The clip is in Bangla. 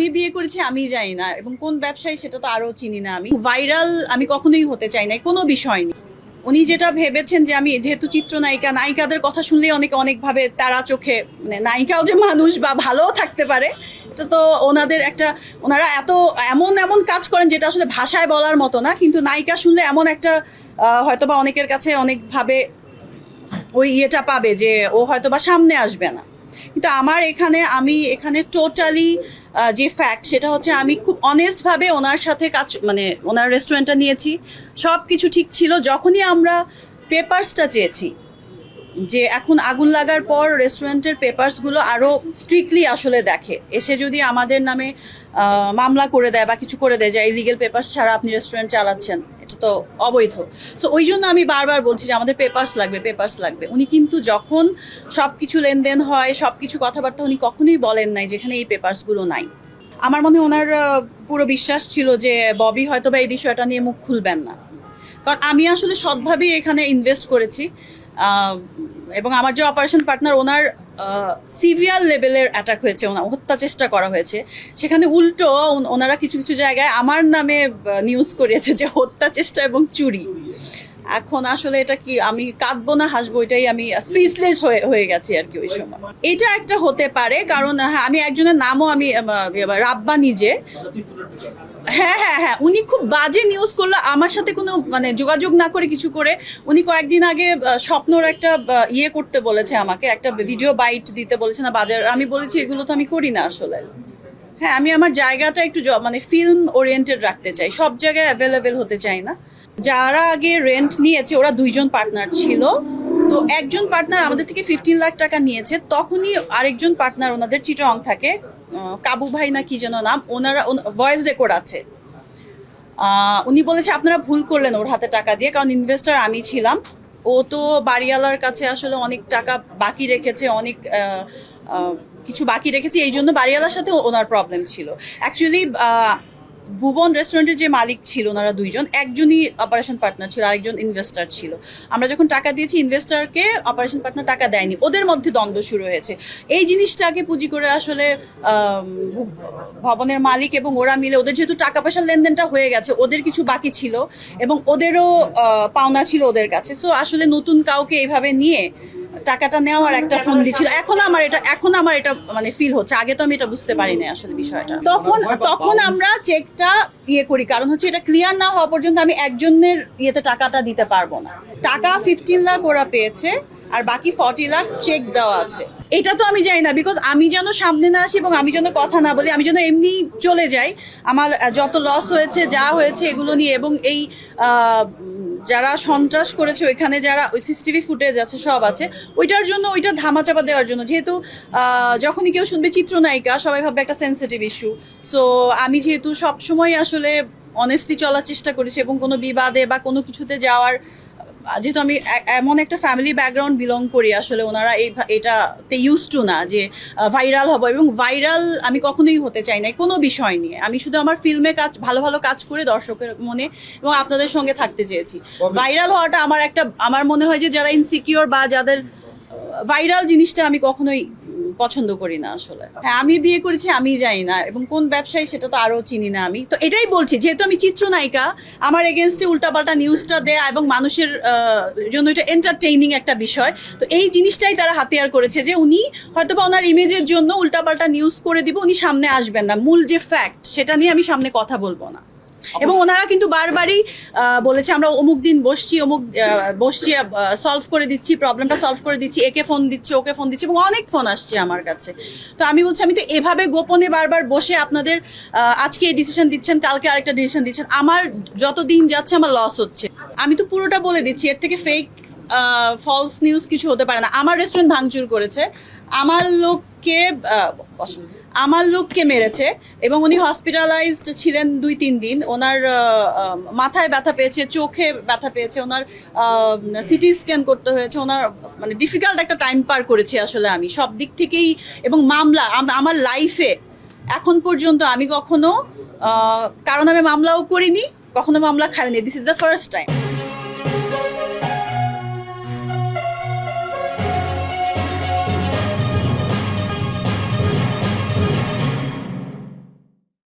আমি বিয়ে করেছি আমি জানি না। এবং কোন ব্যবসায়ী সেটা তো আরও চিনি না আমি। ভাইরাল আমি কখনোই হতে চাই না কোনো বিষয় নেই। উনি যেটা ভেবেছেন যে আমি যেহেতু চিত্রনায়িকা নায়িকাদের কথা শুনলেই অনেকে অনেকভাবে তারা চোখে মানে নায়িকাও যে মানুষ বা ভালোও থাকতে পারে এটা তো ওনাদের একটা ওনারা এত এমন এমন কাজ করেন যেটা আসলে ভাষায় বলার মতো না কিন্তু নায়িকা শুনলে এমন একটা আহ, হয়তোবা অনেকের কাছে অনেকভাবে ওই ইয়েটা পাবে যে ও হয়তো বা সামনে আসবে না। কিন্তু আমার এখানে আমি এখানে টোটালি যে ফ্যাক্ট সেটা হচ্ছে আমি খুব অনেস্টভাবে ওনার সাথে কাজ মানে ওনার রেস্টুরেন্টটা নিয়েছি। সব কিছু ঠিক ছিল। যখনই আমরা পেপারসটা চেয়েছি যে এখন আগুন লাগার পর রেস্টুরেন্টের পেপারসগুলো আরও স্ট্রিক্টলি আসলে দেখে। এসে যদি আমাদের নামে মামলা করে দেয় বা কিছু করে দেয় যে ইলিগেল পেপারস ছাড়া আপনি রেস্টুরেন্ট চালাচ্ছেন, এটা তো অবৈধ। সো ওই জন্য আমি বারবার বলছি যে, আমাদের পেপারস লাগবে পেপারস লাগবে। উনি কিন্তু যখন সব কিছু লেনদেন হয় সব কিছু কথাবার্তা উনি কখনোই বলেন নাই যেখানে এই পেপারসগুলো নাই। আমার মনে ওনার পুরো বিশ্বাস ছিল যে, ববি হয়তো বা এই বিষয়টা নিয়ে মুখ খুলবেন না। কারণ আমি আসলে সৎভাবেই এখানে ইনভেস্ট করেছি এবং আমার যে অপারেশন পার্টনার ওনার সিভিয়ার লেভেলের অ্যাটাক হয়েছে ওনার হত্যা চেষ্টা করা হয়েছে। সেখানে উল্টো ওনারা কিছু কিছু জায়গায় আমার নামে নিউজ করিয়েছে যে হত্যা চেষ্টা এবং চুরি। এখন আসলে এটা কি, আমি কাঁদবো না, হাসবো, এটাই আমি স্পিচলেস হয়ে হয়ে গেছি আর কি ওই সময়। এটা একটা হতে পারে, কারণ হ্যাঁ আমি একজনের নামও আমি রাব্বা নিজে। হ্যাঁ হ্যাঁ হ্যাঁ উনি খুব বাজে নিউজ করল। আমার সাথে কোনো মানে যোগাযোগ না করে কিছু করে উনি কয়েকদিন আগে স্বপ্নর একটা ইয়ে করতে বলেছে আমাকে, একটা ভিডিও বাইট দিতে বলেছে না, বাজার। আমি বলেছি, এগুলো তো আমি করি না আসলে। হ্যাঁ আমি আমার জায়গাটা একটু মানে ফিল্ম ওরিয়েন্টেড রাখতে চাই। সব জায়গায় অ্যাভেলেবেল হতে চাই না। যারা আগে রেন্ট নিয়েছে, ওরা দুইজন পার্টনার ছিল। তো একজন পার্টনার আমাদের থেকে ফিফটিন লাখ টাকা নিয়েছে। তখনই আরেকজন পার্টনার ওনাদের চিটং থাকে। কাবু ভাই না কি যেন নাম, ওনারা ভয়েস রেকর্ড আছে। উনি বলেছে, আপনারা ভুল করলেন ওর হাতে টাকা দিয়ে, কারণ ইনভেস্টার আমি ছিলাম। ও তো বাড়িওয়ালার কাছে আসলে অনেক টাকা বাকি রেখেছে, অনেক কিছু বাকি রেখেছে, এই জন্য বাড়িওয়ালার সাথে ওনার প্রবলেম ছিল। অ্যাকচুয়ালি ভুবন রেস্টুরেন্টের যে মালিক ছিল ওনারা দুইজন, একজনই অপারেশন পার্টনার ছিল, আরেকজন ইনভেস্টার ছিল। আমরা যখন টাকা দিয়েছি ইনভেস্টারকে অপারেশন পার্টনার টাকা দেয়নি। ওদের মধ্যে দ্বন্দ্ব শুরু হয়েছে। এই জিনিসটাকে পুঁজি করে আসলে ভবনের মালিক এবং ওরা মিলে ওদের যেহেতু টাকা পয়সার লেনদেনটা হয়ে গেছে, ওদের কিছু বাকি ছিল এবং ওদেরও পাওনা ছিল ওদের কাছে। সো আসলে নতুন কাউকে এইভাবে নিয়ে টাকাটা নেওয়ার একটা ফন্দি ছিল। এখন আমার এটা এখন আমার এটা মানে ফিল হচ্ছে। আগে তো আমি এটা বুঝতে পারিনি আসলে বিষয়টা। তখন তখন আমরা চেকটা ইয়ে করি। কারণ হচ্ছে এটা ক্লিয়ার না হওয়া পর্যন্ত আমি একজনের ইয়েতে টাকাটা দিতে পারব না। টাকা ফিফটিন লাখ ওরা পেয়েছে আর বাকি ফর্টি লাখ চেক দেওয়া আছে। এটা তো আমি জানি না বিকজ আমি যেন সামনে না আসি এবং আমি যেন কথা না বলি আমি যেন এমনি চলে যাই। আমার যত লস হয়েছে যা হয়েছে এগুলো নিয়ে এবং এই যারা সন্ত্রাস করেছে, ওইখানে যারা ওই সিসিটিভি ফুটেজ আছে, সব আছে, ওইটার জন্য, ওইটা ধামাচাপা দেওয়ার জন্য। যেহেতু যখনই কেউ শুনবে চিত্রনায়িকা, সবাই ভাববে একটা সেন্সিটিভ ইস্যু সো আমি যেহেতু সবসময় আসলে অনেস্টলি চলার চেষ্টা করেছি এবং কোনো বিবাদে বা কোনো কিছুতে যাওয়ার যেহেতু আমি এমন একটা ফ্যামিলি ব্যাকগ্রাউন্ড বিলং করি আসলে ওনারা এই এটাতে ইউজ টু না যে ভাইরাল হব এবং ভাইরাল আমি কখনোই হতে চাই না কোনো বিষয় নিয়ে। আমি শুধু আমার ফিল্মে কাজ ভালো ভালো কাজ করে দর্শকের মনে এবং আপনাদের সঙ্গে থাকতে চেয়েছি। ভাইরাল হওয়াটা আমার একটা আমার মনে হয় যে যারা ইনসিকিওর বা যাদের ভাইরাল জিনিসটা আমি কখনোই পছন্দ করি না আসলে। হ্যাঁ আমি বিয়ে করেছি, আমি জানি না। এবং কোন ব্যবসায়ী সেটা তো আরও চিনি না আমি। তো এটাই বলছি, যেহেতু আমি চিত্রনায়িকা, আমার এগেনস্টে উল্টাপাল্টা নিউজটা দেয়া এবং মানুষের জন্য এটা এন্টারটেইনিং একটা বিষয়, তো এই জিনিসটাই তারা হাতিয়ার করেছে যে উনি হয়তো বা ওনার ইমেজের জন্য উল্টাপাল্টা নিউজ করে দিব, উনি সামনে আসবেন না। মূল যে ফ্যাক্ট সেটা নিয়ে আমি সামনে কথা বলব না। এবং ওনারা কিন্তু বারবারই বলেছে, আমরা অমুক দিন বসছি, অমুক বসছি সলভ করে দিচ্ছি প্রবলেমটা সলভ করে দিচ্ছি, একে ফোন দিচ্ছি, ওকে ফোন দিচ্ছি এবং অনেক ফোন আসছে আমার কাছে। তো আমি বলছি, আমি তো এভাবে গোপনে বারবার বসে আপনাদের আজকে এই ডিসিশন দিচ্ছেন, কালকে আরেকটা ডিসিশন দিচ্ছেন, আমার যত দিন যাচ্ছে, আমার লস হচ্ছে। আমি তো পুরোটা বলে দিচ্ছি, এর থেকে ফেক ফলস নিউজ কিছু হতে পারে না। আমার রেস্টুরেন্ট ভাঙচুর করেছে। আমার লোককে আমার লোককে মেরেছে এবং উনি হসপিটালাইজড ছিলেন দুই, তিন দিন। ওনার মাথায় ব্যথা পেয়েছে, চোখে ব্যথা পেয়েছে, ওনার সিটি স্ক্যান করতে হয়েছে, ওনার মানে ডিফিকাল্ট একটা টাইম পার করেছি আসলে আমি। সব দিক থেকেই এবং মামলা আমার লাইফে এখন পর্যন্ত আমি কখনো কারণ আমি মামলাও করিনি, কখনো মামলা খাইনি। This is the first time